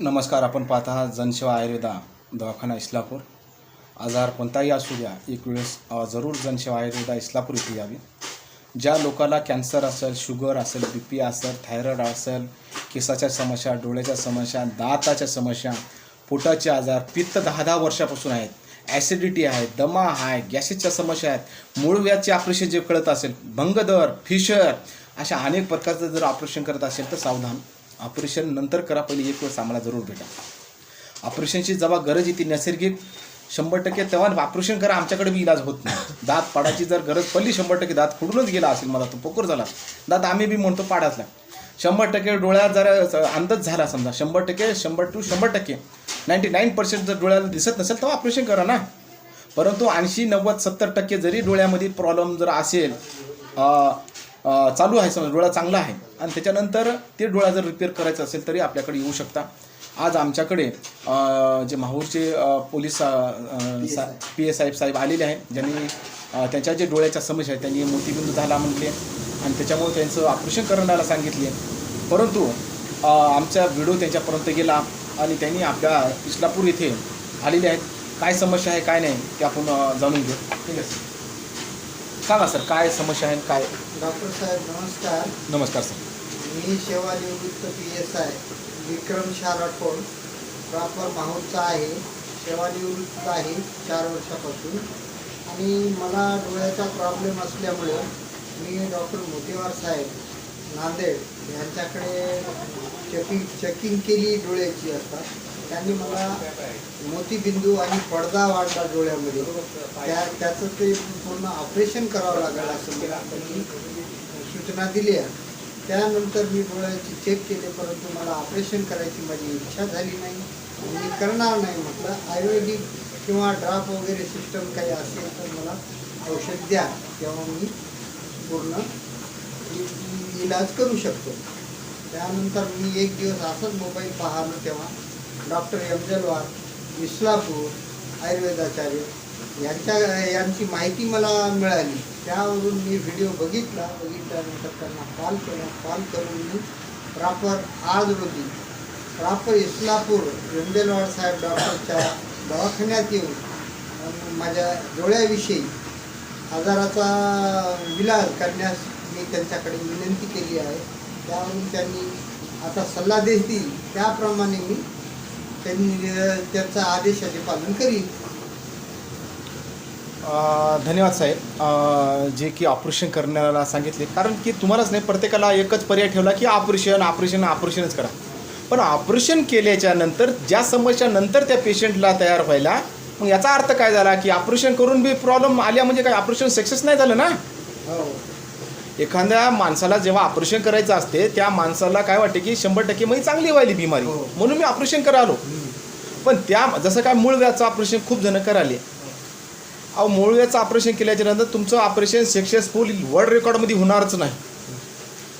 नमस्कार आपण पाहत आहात जनसेवा आयुर्वेदा दवाखाना इस्लापूर. आजार कोणताही असू द्या एक वेळेस जरूर जनसेवा आयुर्वेदा इस्लापूर इथे यावी. ज्या लोकाला कॅन्सर असेल शुगर असेल बी पी असेल थायरॉइड असेल केसाच्या समस्या डोळ्याच्या समस्या दाताच्या समस्या पोटाचे आजार पित्त दहा दहा वर्षापासून आहेत ॲसिडिटी आहे दमा आहे गॅसेसच्या समस्या आहेत मूळव्याचे ऑपरेशन जे कळत असेल भंगदर फिशर अशा अनेक प्रकारचं जर ऑपरेशन करत असेल तर सावधान ऑपरेशन नंतर करा पहिले एक वेळेस आम्हाला जरूर भेटा. ऑपरेशनची जेव्हा गरज येते नैसर्गिक शंभर टक्के तेव्हा ऑपरेशन करा आमच्याकडे बी इलाज होत नाही. दात पाडायची जर गरज पडली शंभर टक्के दात फुडूनच गेला असेल मला तो पोकर झाला. दात आम्ही बी म्हणतो पाडातला शंभर टक्के डोळ्यात जर अंदाज झाला समजा शंभर टक्के शंभर टू शंभर टक्के नाईन्टी नाईन पर्सेंट जर डोळ्याला दिसत नसेल तेव्हा ऑपरेशन करा ना. परंतु ऐंशी नव्वद सत्तर टक्के जरी डोळ्यामध्ये प्रॉब्लेम जर असेल चालू आहे समजा डोळा चांगला आहे. आणि त्याच्यानंतर ते डोळा जर रिपेअर करायचा असेल तरी आपल्याकडे येऊ शकता. आज आमच्याकडे जे माहूरचे पोलीस पी एस साहेब साहेब आलेले आहेत. ज्यांनी त्यांच्या जे डोळ्याच्या समस्या आहेत त्यांनी मोतीबिंदू झाला म्हटले. आणि त्याच्यामुळे त्यांचं ऑपरेशन करण्याला सांगितले. परंतु आमचा व्हिडिओ त्यांच्यापर्यंत गेला. आणि त्यांनी आपल्या इस्लापूर येथे आलेले आहेत. काय समस्या आहे काय नाही ते आपण जाणून घेऊ. ठीक आहे सांगा सर काय समस्या आहे काय? डॉक्टर साहेब नमस्कार. नमस्कार सर. मी सेवानिवृत्त P S I Vikram Shah Rathod proper माहूरचा आहे सेवानिवृत्त आहे चार वर्षापासून. आणि मला डोळ्याचा प्रॉब्लेम असल्यामुळे मी डॉक्टर मोतीवार साहेब नांदेड यांच्याकडे चेकिंग चेकिंग केली डोळ्याची असतात त्यांनी मला मोतीबिंदू आणि पडदा वाढला डोळ्यामध्ये त्या त्याचं ते पूर्ण ऑपरेशन करावं लागेल असं मला त्यांनी सूचना आहे. त्यानंतर मी डोळ्याची चेक केले परंतु मला ऑपरेशन करायची माझी इच्छा झाली नाही. मी करणार नाही म्हटलं. आयुर्वेदिक किंवा ड्राप वगैरे सिस्टम काही असेल तर मला औषध द्या. तेव्हा मी पूर्ण इलाज करू शकतो. त्यानंतर मी एक दिवस असंच मोबाईल पाहणं तेव्हा डॉक्टर एमजलवार इस्लापूर आयुर्वेदाचार्य यांच्या यांची माहिती मला मिळाली. त्यावरून मी व्हिडिओ बघितला. बघितल्यानंतर त्यांना कॉल केला. कॉल करून मी प्रॉपर आज रोजी प्रॉपर इस्लापूर एमजलवार साहेब डॉक्टरच्या दवाखान्यात येऊन माझ्या डोळ्याविषयी आजाराचा इलाज करण्यास मी त्यांच्याकडे विनंती केली आहे. त्यावरून त्यांनी आता सल्ला देतील. त्याप्रमाणे मी त्यांनी त्यांचा आदेशाचे पालन करीन. अ, धन्यवाद साहेब. जे की ऑपरेशन करण्याला सांगितले. कारण की तुम्हालाच नाही प्रत्येकाला एकच पर्याय ठेवला की ऑपरेशन ऑपरेशन ऑपरेशनच करा. पण ऑपरेशन केल्याच्यानंतर ज्या समस्या नंतर त्या पेशंटला तयार व्हायला मग याचा अर्थ काय झाला की ऑपरेशन करून बी प्रॉब्लेम आल्या म्हणजे काय? ऑपरेशन सक्सेस नाही झालं ना? हो. एखाद्या माणसाला जेव्हा ऑपरेशन करायचं असते त्या माणसाला काय वाटते की शंभर टक्के मग चांगली व्हायली बिमारी. हो. म्हणून मी ऑपरेशन करालो. पण त्या जसं काय मूळ व्याचं ऑपरेशन खूप जण कराले. अहो मूळ व्याचं ऑपरेशन केल्याच्यानंतर तुमचं ऑपरेशन सक्सेसफुल वर्ल्ड रेकॉर्डमध्ये होणारच नाही.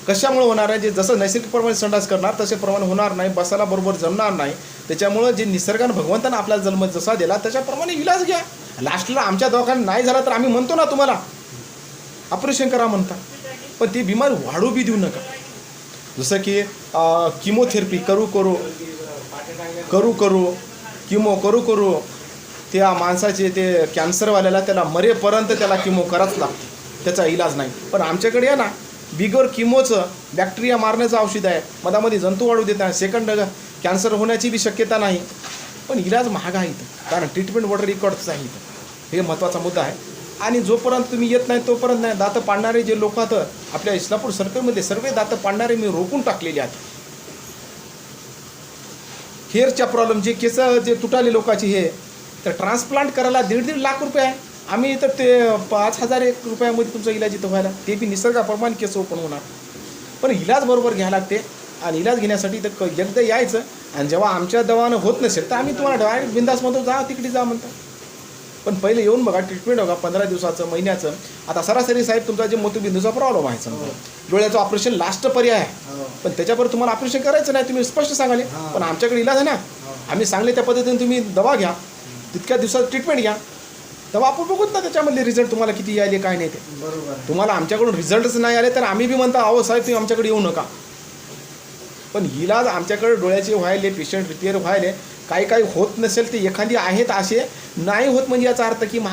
कशामुळे होणार आहे जे जसं नैसर्गिकप्रमाणे संडास करणार तसे प्रमाणे होणार नाही बसायला बरोबर जमणार नाही. त्याच्यामुळं जे निसर्गानं भगवंतानं आपल्याला जन्म जसा दिला त्याच्याप्रमाणे इलाज घ्या. लास्टला आमच्या दवाखान्यात नाही झाला तर आम्ही म्हणतो ना तुम्हाला ऑपरेशन करा म्हणता पण ती बिमार वाढू बी देऊ नका. जसं की किमोथेरपी करू करू करू करू किमो करू करू त्या माणसाचे ते कॅन्सरवाल्याला त्याला मरेपर्यंत त्याला किमो कराच लागते. त्याचा इलाज नाही. पण आमच्याकडे आहे ना बिगर किमोचं बॅक्टेरिया मारण्याचं औषध आहे. मधामध्ये जंतू वाढू देत आहे सेकंड कॅन्सर होण्याची बी शक्यता नाही. पण इलाज महाग आहे इथं. कारण ट्रीटमेंट वॉटर रेकॉर्डच आहे इथं. हे महत्त्वाचा मुद्दा आहे. आणि जोपर्यंत तुम्ही येत नाही तोपर्यंत नाही. दातं पाडणारे जे लोक आहेत आपल्या इस्लापूर सर्कलमध्ये सर्व दातं पाडणारे मी रोखून टाकलेले आहेत. हेअरच्या प्रॉब्लेम जे केस जे तुटाले लोकांची हे तर ट्रान्सप्लांट करायला दीड दीड लाख रुपये आहे. आम्ही तर ते पाच हजार एक रुपयामध्ये तुमचा इलाज इथं व्हायला. ते बी निसर्गाप्रमाणे केस ओपन होणार. पण इलाज बरोबर घ्यायला लागते आणि इलाज घेण्यासाठी तर एकदा यायचं आणि जेव्हा आमच्या दवानं होत नसेल तर आम्ही तुम्हाला डायरेक्ट बिंदासमधून जा तिकडे जा म्हणतात. पण पहिले येऊन बघा ट्रीटमेंट बघा पंधरा दिवसाचं महिन्याचं. आता सरासरी साहेब तुमचा जे मोतीबिंदूचा प्रॉब्लेम आहे समजा. डोळ्याचं ऑपरेशन लास्ट पर्याय आहे. हो. पण त्याच्यावर तुम्हाला ऑपरेशन करायचं नाही तुम्ही स्पष्ट सांगाले. हां. पण आमच्याकडे इलाज आहे ना. आम्ही सांगले त्या पद्धतीने तुम्ही दवा घ्या. तितक्या दिवसात ट्रीटमेंट घ्या. तेव्हा आपण बघूत ना त्याच्यामधले रिझल्ट तुम्हाला किती आले काय नाही ते. बरोबर. तुम्हाला आमच्याकडून रिझल्टच नाही आले तर आम्ही बी म्हणता अहो साहेब तुम्ही आमच्याकडे येऊ नका. पण इलाज आमच्याकडे डोळ्याचे व्हायले पेशंट रिपेअर व्हायले. काही काही होत नसेल ते एखादी आहेत असे नाही होत म्हणजे याचा अर्थ की महा